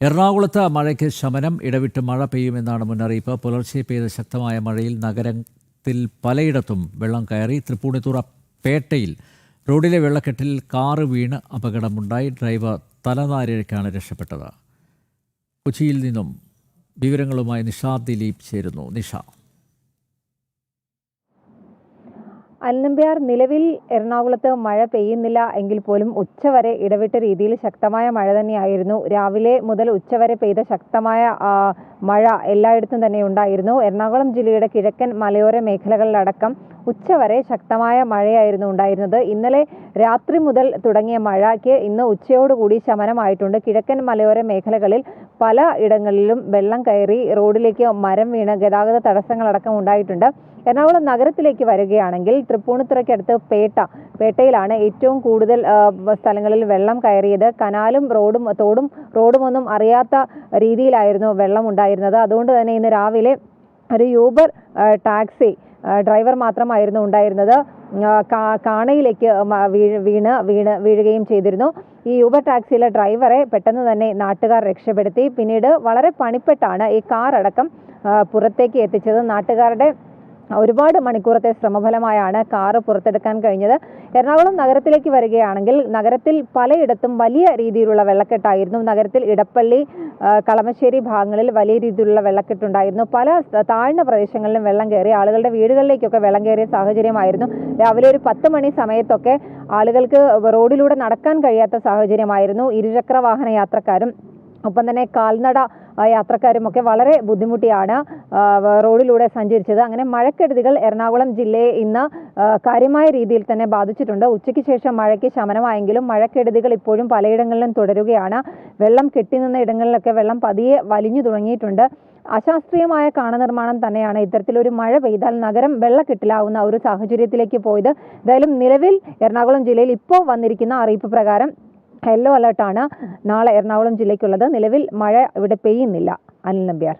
എറണാകുളത്ത് മഴയ്ക്ക് ശമനം ഇടവിട്ട് മഴ പെയ്യുമെന്നാണ് മുന്നറിയിപ്പ്. പുലർച്ചെ പെയ്ത ശക്തമായ മഴയിൽ നഗരത്തിൽ പലയിടത്തും വെള്ളം കയറി. തൃപ്പൂണിത്തുറ പേട്ടയിൽ റോഡിലെ വെള്ളക്കെട്ടിൽ കാറ് വീണ് അപകടമുണ്ടായി. ഡ്രൈവർ തലനാരിഴയ്ക്കാണ് രക്ഷപ്പെട്ടത്. കൊച്ചിയിൽ നിന്നും വിവരങ്ങളുമായി നിഷാ ദിലീപ് ചേരുന്നു. നിഷ അൽനമ്പ്യാർ നിലവിൽ എറണാകുളത്ത് മഴ പെയ്യുന്നില്ല എങ്കിൽ പോലും ഉച്ചവരെ ഇടവിട്ട രീതിയിൽ ശക്തമായ മഴ തന്നെയായിരുന്നു. രാവിലെ മുതൽ ഉച്ചവരെ പെയ്ത ശക്തമായ മഴ എല്ലായിടത്തും തന്നെ ഉണ്ടായിരുന്നു. എറണാകുളം ജില്ലയുടെ കിഴക്കൻ മലയോര മേഖലകളിലടക്കം ഉച്ചവരെ ശക്തമായ മഴയായിരുന്നു ഉണ്ടായിരുന്നത്. ഇന്നലെ രാത്രി മുതൽ തുടങ്ങിയ മഴയ്ക്ക് ഇന്ന് ഉച്ചയോടുകൂടി ശമനമായിട്ടുണ്ട്. കിഴക്കൻ മലയോര മേഖലകളിൽ പല ഇടങ്ങളിലും വെള്ളം കയറി റോഡിലേക്ക് മരം വീണ് ഗതാഗത തടസ്സങ്ങളടക്കം ഉണ്ടായിട്ടുണ്ട്. എറണാകുളം നഗരത്തിലേക്ക് വരികയാണെങ്കിൽ തൃപ്പൂണിത്തുറയ്ക്കടുത്ത് പേട്ട പേട്ടയിലാണ് ഏറ്റവും കൂടുതൽ സ്ഥലങ്ങളിൽ വെള്ളം കയറിയത്. കനാലും റോഡും തോടും റോഡുമൊന്നും അറിയാത്ത രീതിയിലായിരുന്നു വെള്ളം ഉണ്ടായിരുന്നത്. അതുകൊണ്ട് തന്നെ ഇന്ന് രാവിലെ ഒരു യൂബർ ടാക്സി ഡ്രൈവർ മാത്രമായിരുന്നു ഉണ്ടായിരുന്നത്. കാണയിലേക്ക് വീണ് വീണ് വീഴുകയും ചെയ്തിരുന്നു. ഈ യൂബർ ടാക്സിയിലെ ഡ്രൈവറെ പെട്ടെന്ന് തന്നെ നാട്ടുകാർ രക്ഷപ്പെടുത്തി. പിന്നീട് വളരെ പണിപ്പെട്ടാണ് ഈ കാർ അടക്കം പുറത്തേക്ക് എത്തിച്ചത്. നാട്ടുകാരുടെ ഒരുപാട് മണിക്കൂറത്തെ ശ്രമഫലമായാണ് കാറ് പുറത്തെടുക്കാൻ കഴിഞ്ഞത്. എറണാകുളം നഗരത്തിലേക്ക് വരികയാണെങ്കിൽ നഗരത്തിൽ പലയിടത്തും വലിയ രീതിയിലുള്ള വെള്ളക്കെട്ടായിരുന്നു. നഗരത്തിൽ ഇടപ്പള്ളി കളമശ്ശേരി ഭാഗങ്ങളിൽ വലിയ രീതിയിലുള്ള വെള്ളക്കെട്ടുണ്ടായിരുന്നു. പല താഴ്ന്ന പ്രദേശങ്ങളിലും വെള്ളം കയറി ആളുകളുടെ വീടുകളിലേക്കൊക്കെ വെള്ളം കയറിയ സാഹചര്യമായിരുന്നു. രാവിലെ ഒരു പത്ത് മണി സമയത്തൊക്കെ ആളുകൾക്ക് റോഡിലൂടെ നടക്കാൻ കഴിയാത്ത സാഹചര്യമായിരുന്നു. ഇരുചക്ര വാഹന യാത്രക്കാരും ഒപ്പം തന്നെ കാൽനട യാത്രക്കാരുമൊക്കെ വളരെ ബുദ്ധിമുട്ടിയാണ് റോഡിലൂടെ സഞ്ചരിച്ചത്. അങ്ങനെ മഴക്കെടുതികൾ എറണാകുളം ജില്ലയെ ഇന്ന് കാര്യമായ രീതിയിൽ തന്നെ ബാധിച്ചിട്ടുണ്ട്. ഉച്ചയ്ക്ക് ശേഷം മഴയ്ക്ക് ശമനമായെങ്കിലും മഴക്കെടുതികൾ ഇപ്പോഴും പലയിടങ്ങളിലും തുടരുകയാണ്. വെള്ളം കെട്ടിനിന്ന ഇടങ്ങളിലൊക്കെ വെള്ളം പതിയെ വലിഞ്ഞു തുടങ്ങിയിട്ടുണ്ട്. അശാസ്ത്രീയമായ കാണനിർമ്മാണം തന്നെയാണ് ഇത്തരത്തിലൊരു മഴ പെയ്താൽ നഗരം വെള്ളക്കെട്ടിലാവുന്ന ഒരു സാഹചര്യത്തിലേക്ക് പോയത്. എന്തായാലും നിലവിൽ എറണാകുളം ജില്ലയിൽ ഇപ്പോൾ വന്നിരിക്കുന്ന അറിയിപ്പ് പ്രകാരം യെല്ലോ അലർട്ടാണ് നാളെ എറണാകുളം ജില്ലയ്ക്കുള്ളത്. നിലവിൽ മഴ ഇവിടെ പെയ്യുന്നില്ല. അനിൽ നമ്പ്യാർ.